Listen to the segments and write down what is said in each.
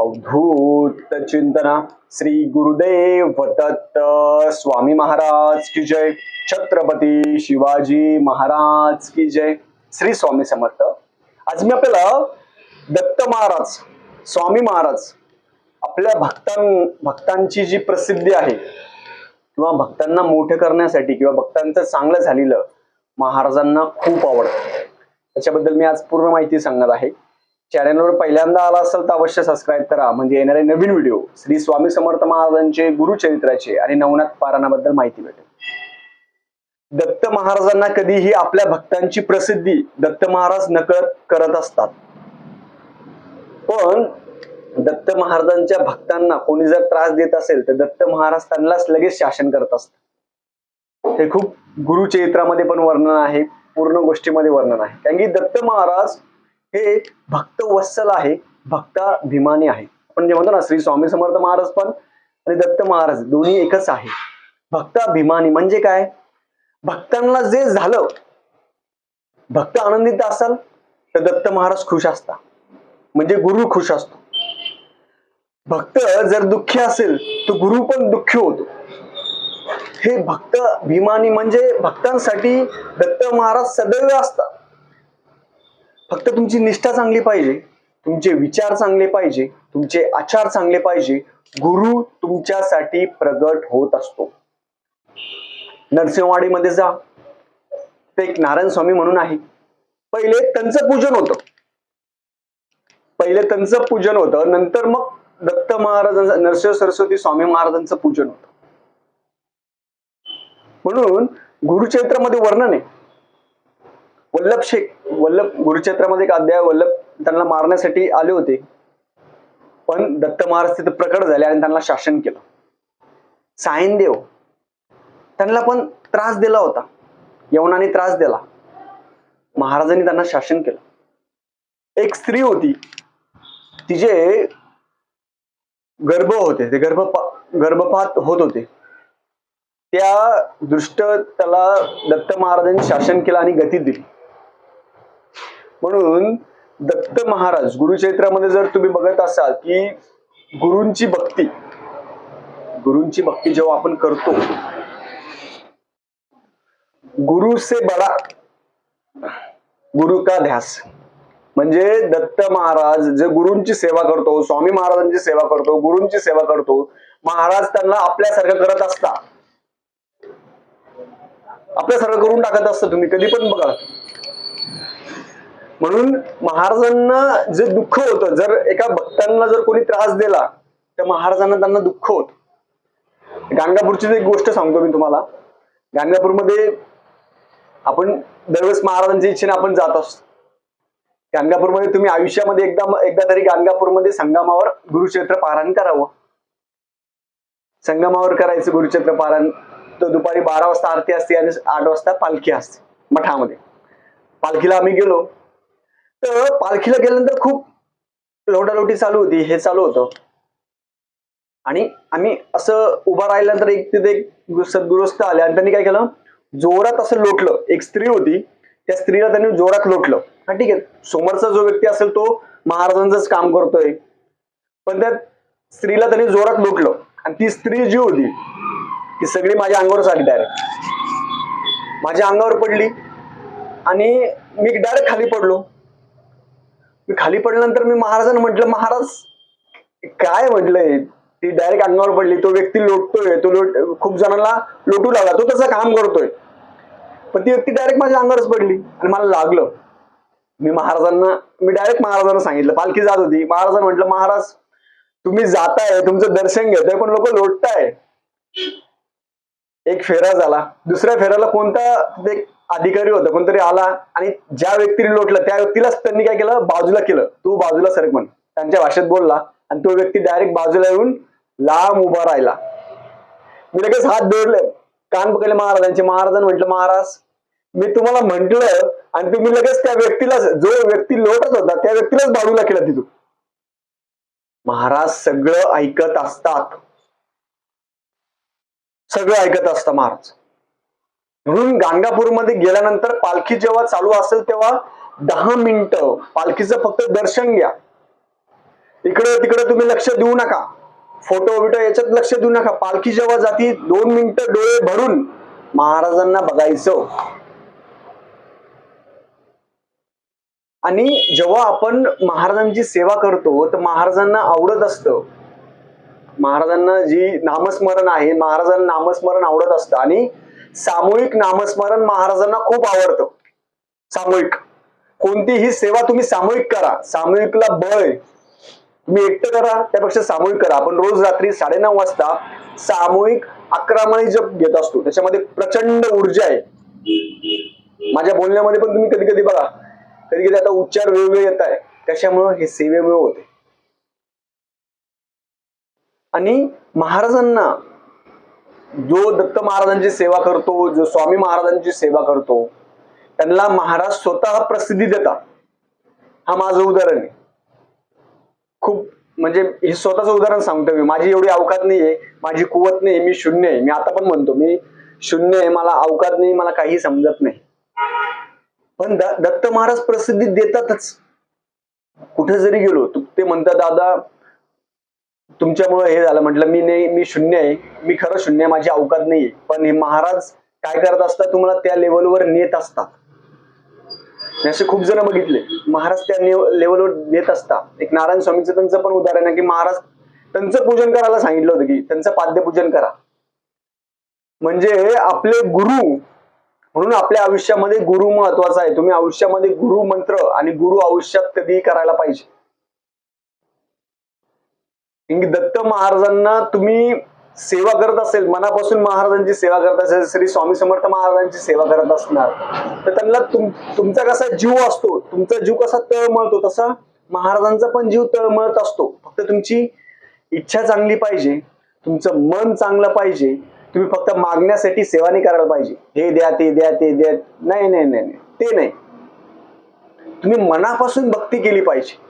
अवधूत चिंतना श्री गुरुदेव दत्त स्वामी महाराज की जय. छत्रपती शिवाजी महाराज की जय. श्री स्वामी समर्थ. आज मी आपल्याला दत्त महाराज स्वामी महाराज आपल्या भक्तां भक्तांची जी प्रसिद्धी आहे किंवा भक्तांना मोठं करण्यासाठी किंवा भक्तांचं चांगलं झालेलं महाराजांना खूप आवडतं. त्याच्याबद्दल मी आज पूर्ण माहिती सांगणार आहे. चॅनलवर पहिल्यांदा आला असेल तर अवश्य सबस्क्राईब करा. म्हणजे येणारे नवीन व्हिडिओ श्री स्वामी समर्थ महाराजांचे गुरुचरित्राचे आणि नवनाथ पारायणाबद्दल माहिती भेटेल. दत्त महाराजांना कधीही आपल्या भक्तांची प्रसिद्धी दत्त महाराज नकळत करत असतात. पण दत्त महाराजांच्या भक्तांना कोणी जर त्रास देत असेल तर दत्त महाराज त्यांनाच लगेच शासन करत असतात. हे खूप गुरुचरित्रामध्ये पण वर्णन आहे पूर्ण गोष्टीमध्ये वर्णन आहे. कारण की दत्त महाराज हे भक्त वत्सल आहे भक्ताभिमानी आहे. आपण जे म्हणतो ना श्री स्वामी समर्थ महाराज पण आणि दत्त महाराज दोन्ही एकच आहे. भक्ताभिमानी म्हणजे काय? भक्तांना जे झालं भक्त आनंदित असाल तर दत्त महाराज खुश असता म्हणजे गुरु खुश असतो. भक्त जर दुःखी असेल तर गुरु पण दुःखी होतो. हे भक्त भीमानी म्हणजे भक्तांसाठी दत्त महाराज सदैव असतात. फक्त तुमची निष्ठा चांगली पाहिजे तुमचे विचार चांगले पाहिजे तुमचे आचार चांगले पाहिजे गुरु तुमच्यासाठी प्रगट होत असतो. नरसिंहवाडीमध्ये जा. ते एक नारायण स्वामी म्हणून आहे. पहिले त्यांचं पूजन होतं. पहिले त्यांचं पूजन होतं नंतर मग दत्त महाराजांचं नरसिंह सरस्वती स्वामी महाराजांचं पूजन होतं. म्हणून गुरुचरित्रामध्ये वर्णन आहे. वल्लभ शेख वल्लभ गुरुक्षेत्रामध्ये एक अध्याय वल्लभ त्यांना मारण्यासाठी आले होते. पण दत्त महाराज तिथे प्रकट झाले आणि त्यांना शासन केलं. सायनदेव त्यांना पण त्रास दिला होता. यवनाने त्रास दिला. महाराजांनी त्यांना शासन केलं. एक स्त्री होती. तिचे गर्भ होते. ते गर्भपा गर्भपात होत होते. त्या दृष्ट त्याला दत्त महाराजांनी शासन केलं आणि गती दिली. म्हणून दत्त महाराज गुरुचरित्रामध्ये जर तुम्ही बघत असाल की गुरूंची भक्ती गुरूंची भक्ती जेव्हा आपण करतो गुरु से बडा गुरु का ध्यास. म्हणजे दत्त महाराज जे गुरूंची सेवा करतो स्वामी महाराजांची सेवा करतो गुरूंची सेवा करतो महाराज त्यांना आपल्यासारखं करत असता. आपल्यासारखं करून टाकत असतं तुम्ही कधी पण बघा. म्हणून महाराजांना जे दुःख होतं जर एका भक्तांना जर कोणी त्रास दिला तर महाराजांना त्यांना दुःख होत. गाणगापूरची एक गोष्ट सांगतो मी तुम्हाला. गाणगापूरमध्ये आपण दरवेळेस महाराजांच्या इच्छेने आपण जात असतो. गाणगापूरमध्ये तुम्ही आयुष्यामध्ये एकदा एकदा तरी गाणगापूरमध्ये संगमावर गुरुक्षेत्र पारायण करावं. संगमावर करायचं गुरुक्षेत्र पारायण तर दुपारी बारा वाजता आरती असते आणि आठ वाजता पालखी असते मठामध्ये. पालखीला आम्ही गेलो. तर पालखीला गेल्यानंतर खूप लोटालोटी चालू होती हे चालू होतं. आणि आम्ही असं उभा राहिल्यानंतर एक तिथे एक सद्गुरुस्त आले आणि त्यांनी काय केलं? जोरात असं लोटलं. एक स्त्री होती त्या स्त्रीला त्यांनी जोरात लोटलं. हा ठीक आहे. समोरचा जो व्यक्ती असेल तो महाराजांचंच काम करतोय. पण त्या स्त्रीला त्यांनी जोरात लोटलं. आणि ती स्त्री जी होती ती सगळी माझ्या अंगावरच आली डायरेक्ट माझ्या अंगावर पडली. आणि मी डायरेक्ट खाली पडलो. मी खाली पडल्यानंतर मी महाराजांना म्हटलं महाराज काय म्हटलंय? ती डायरेक्ट अंगावर पडली. तो व्यक्ती लोटतोय. तो लोट खूप जणांना लोटू लागला. तो तसं काम करतोय. पण ती व्यक्ती डायरेक्ट माझ्या अंगावरच पडली आणि मला लागलं. मी महाराजांना मी डायरेक्ट महाराजांना सांगितलं. पालखी जात होती. महाराजांना म्हटलं महाराज तुम्ही जाताय. तुमचं दर्शन घेताय पण लोक लोटताय. एक फेरा झाला. दुसऱ्या फेऱ्याला कोणता ते अधिकारी होता कोणतरी आला आणि ज्या व्यक्तीने लोटलं त्या व्यक्तीलाच त्यांनी काय केलं? बाजूला केलं. तू बाजूला सरक म्हण. त्यांच्या भाषेत बोलला आणि तो व्यक्ती डायरेक्ट बाजूला येऊन लांब उभा राहिला. मी लगेच हात जोडले. कान पकडले महाराजांचे. महाराजांनी म्हटलं महाराज मी तुम्हाला म्हंटल आणि तुम्ही लगेच त्या व्यक्तीला जो व्यक्ती लोटत होता त्या व्यक्तीलाच बाजूला केलं तिथून. महाराज सगळं ऐकत असतात. सगळं ऐकत असतं महाराज. म्हणून गाणगापूरमध्ये गेल्यानंतर पालखी जेव्हा चालू असेल तेव्हा दहा मिनिटं पालखीचं फक्त दर्शन घ्या. इकडं तिकडं तुम्ही लक्ष देऊ नका. फोटो बिटो याच्यात लक्ष देऊ नका. पालखी जेव्हा जाती दोन मिनिटं डोळे भरून महाराजांना बघायचं. आणि जेव्हा आपण महाराजांची सेवा करतो तर महाराजांना आवडत असतं. महाराजांना जी नामस्मरण आहे महाराजांना नामस्मरण आवडत असतं. आणि सामूहिक नामस्मरण महाराजांना खूप आवडतं. सामूहिक. कोणतीही सेवा तुम्ही सामूहिक करा. सामूहिकला बळ आहे. तुम्ही एकटं करा त्यापेक्षा सामूहिक करा. आपण रोज रात्री साडेनऊ वाजता सामूहिक अकरामणी जप घेत असतो. त्याच्यामध्ये प्रचंड ऊर्जा आहे. माझ्या बोलण्यामध्ये पण तुम्ही कधी कधी बघा. कधी कधी आता उच्चार वेगवेगळे येत आहे त्याच्यामुळं हे सेवेमुळे होते. आणि महाराजांना जो दत्त महाराजांची सेवा करतो जो स्वामी महाराजांची सेवा करतो त्यांना महाराज स्वतः प्रसिद्धी देतात. हा माझं उदाहरण आहे. खूप म्हणजे हे स्वतःचं उदाहरण सांगतो मी. माझी एवढी अवकात आहे माझी कुवत नाही मी शून्य आहे. मी आता पण म्हणतो मी शून्य आहे मला अवकात नाही मला काही समजत नाही. पण द- दत्त महाराज प्रसिद्धी देतातच. कुठे जरी गेलो तू- ते म्हणतात दादा तुमच्यामुळे हे झालं म्हटलं मी नाही मी शून्य आहे. मी खरं शून्य आहे माझी अवकात नाहीये पण हे महाराज काय करत असतात तुम्हाला त्या लेवलवर नेत असतात. असे खूप जण बघितले. महाराज त्या लेवलवर नेत असतात. एक नारायण स्वामीचं त्यांचं पण उदाहरण आहे की महाराज त्यांचं पूजन करायला सांगितलं होतं की त्यांचं पाद्यपूजन करा. म्हणजे आपले गुरु म्हणून आपल्या आयुष्यामध्ये गुरु महत्त्वाचा आहे. तुम्ही आयुष्यामध्ये गुरु मंत्र आणि गुरु आयुष्यात कधीही करायला पाहिजे. दत्त महाराजांना तुम्ही सेवा करत असेल मनापासून महाराजांची सेवा करत असेल श्री स्वामी समर्थ महाराजांची सेवा करत असणार. तर त्यांना तुम तुमचा कसा जीव असतो तुमचा जीव कसा तळमळतो तसा महाराजांचा पण जीव तळमळत असतो. फक्त तुमची इच्छा चांगली पाहिजे तुमचं मन चांगलं पाहिजे तुम्ही फक्त मागण्यासाठी सेवा नाही करायला पाहिजे. हे द्या ते द्या ते द्या. नाही नाही नाही नाही. ते नाही. तुम्ही मनापासून भक्ती केली पाहिजे.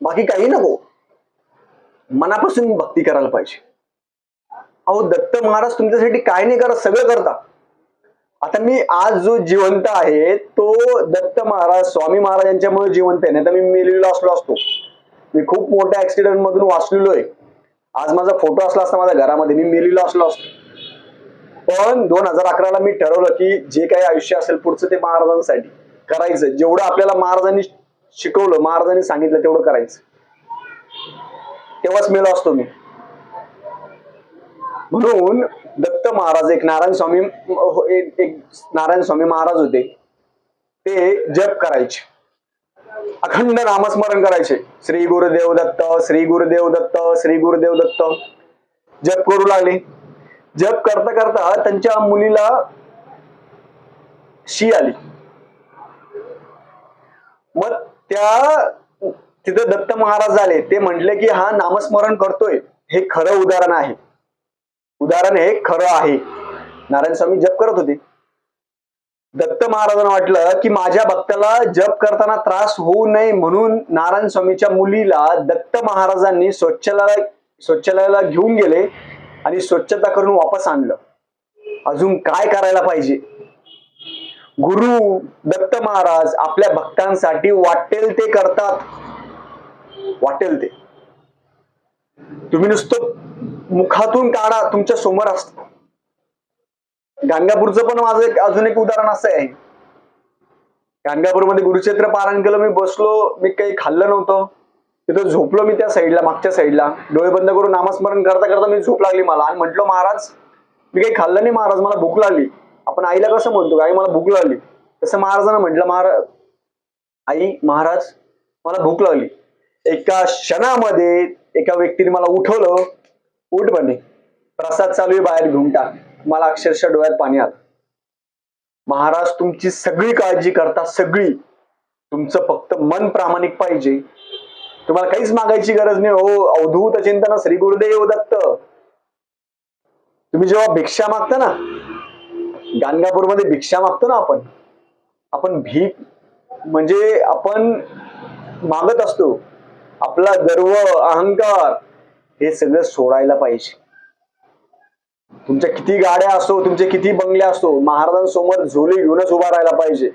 बाकी काही नको. मनापासून भक्ती करायला पाहिजे. अहो दत्त महाराज तुमच्यासाठी काय नाही करत सगळं करता आता मी आज जो जिवंत आहे तो दत्त महाराज स्वामी महाराज यांच्यामुळे जिवंत आहे. नाही तर मी मेलेलो असलो असतो. मी खूप मोठ्या ऍक्सिडेंट मधून वाचलेलो आहे आज माझा फोटो असला असता माझ्या घरामध्ये मी मेलेलो असलो असतो. पण दोन हजार अकराला मी ठरवलं की जे काही आयुष्य असेल पुढचं ते महाराजांसाठी करायचं. जेवढं आपल्याला महाराजांनी शिकवलं महाराजांनी सांगितलं तेवढं करायचं. तेव्हाच मेलो असतो मी. म्हणून दत्त महाराज एक नारायण स्वामी एक एक नारायण स्वामी महाराज होते. ते जप करायचे. अखंड नामस्मरण करायचे. श्री गुरुदेव दत्त श्री गुरुदेव दत्त श्री गुरुदेव दत्त. जप करू लागले. जप करता करता त्यांच्या मुलीला शी आली. मग त्या तिथं दत्त महाराज झाले. ते म्हटले की हा नामस्मरण करतोय. हे खरं उदाहरण आहे. उदाहरण हे खरं आहे. नारायण स्वामी जप करत होते. दत्त महाराजांना वाटलं की माझ्या भक्ताला जप करताना त्रास होऊ नये म्हणून नारायण स्वामीच्या मुलीला दत्त महाराजांनी स्वच्छालयाला स्वच्छालयाला घेऊन गेले आणि स्वच्छता करून वापस आणलं. अजून काय करायला पाहिजे? गुरु दत्त महाराज आपल्या भक्तांसाठी वाटेल ते करतात. वाटेल ते. तुम्ही नुसतं मुखातून काढा तुमच्यासमोर असत गाणगापूरचं पण माझं एक अजून एक उदाहरण असं आहे. गाणगापूरमध्ये गुरुक्षेत्र पारायण केलं मी बसलो मी काही खाल्लं नव्हतं. तिथं झोपलो मी त्या साईडला मागच्या साईडला. डोळे बंद करून नामस्मरण करता करता मी झोप लागली मला. आणि म्हटलो महाराज मी काही खाल्लं नाही महाराज मला भूक लागली. आपण आईला कसं म्हणतो? आई मला भूक लागली. तसं महाराजांना म्हटलं महाराज आई महाराज मला भूक लागली. एका क्षणामध्ये एका व्यक्तीने मला उठवलं उठ बने प्रसाद चालू आहे बाहेर घेऊन टाक. मला अक्षरशः डोळ्यात पाणी आलं. महाराज तुमची सगळी काळजी करता सगळी. तुमचं फक्त मन प्रामाणिक पाहिजे. तुम्हाला काहीच मागायची गरज नाही. हो अवधूत चिंतन श्री गुरुदेव दत्त. तुम्ही जेव्हा भिक्षा मागता ना गाणगापूरमध्ये भिक्षा मागतो ना आपण आपण भीक म्हणजे आपण मागत असतो. आपला गर्व अहंकार हे सगळं सोडायला पाहिजे. तुमच्या किती गाड्या असो तुमचे किती बंगले असो महाराजांसमोर झोली घेऊनच उभा राहायला पाहिजे.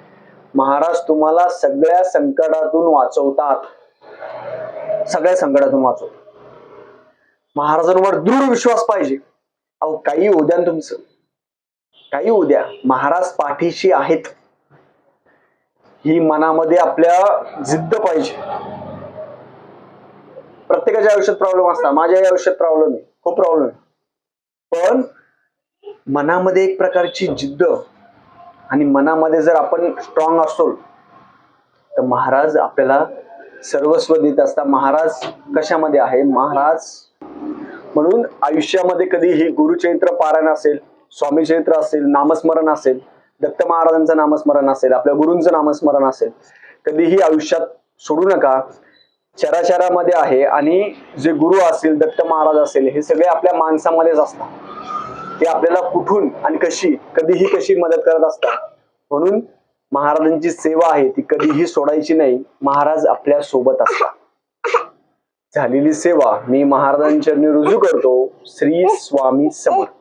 महाराज तुम्हाला सगळ्या संकटातून वाचवतात. सगळ्या संकटातून वाचवतात. महाराजांवर दृढ विश्वास पाहिजे. अहो काही उद्यान तुमचं. काही उद्या महाराज पाठीशी आहेत. ही मनामध्ये आपल्या जिद्द पाहिजे. प्रत्येकाच्या आयुष्यात प्रॉब्लेम असतात माझ्याही आयुष्यात प्रॉब्लेम आहे. खूप प्रॉब्लेम आहे. पण मनामध्ये एक प्रकारची जिद्द आणि मनामध्ये जर आपण स्ट्रॉंग असतो तर महाराज आपल्याला सर्वस्व देत असतात. महाराज कशामध्ये आहे? महाराज म्हणून आयुष्यामध्ये कधी ही गुरुचरित्र पारायण असेल स्वामी चरित्र असेल नामस्मरण असेल दत्त महाराजांचं नामस्मरण असेल आपल्या गुरूंचं नामस्मरण असेल कधीही आयुष्यात सोडू नका. चराचरामध्ये आहे आणि जे गुरु असतील दत्त महाराज असेल हे सगळे आपल्या माणसामध्येच असतात. ते आपल्याला कुठून आणि कशी कधीही कशी मदत करत असतात. म्हणून महाराजांची सेवा आहे ती कधीही सोडायची नाही. महाराज आपल्यासोबत असतात. झालेली सेवा मी महाराजांच्या रुजू करतो. श्री स्वामी समर्थ.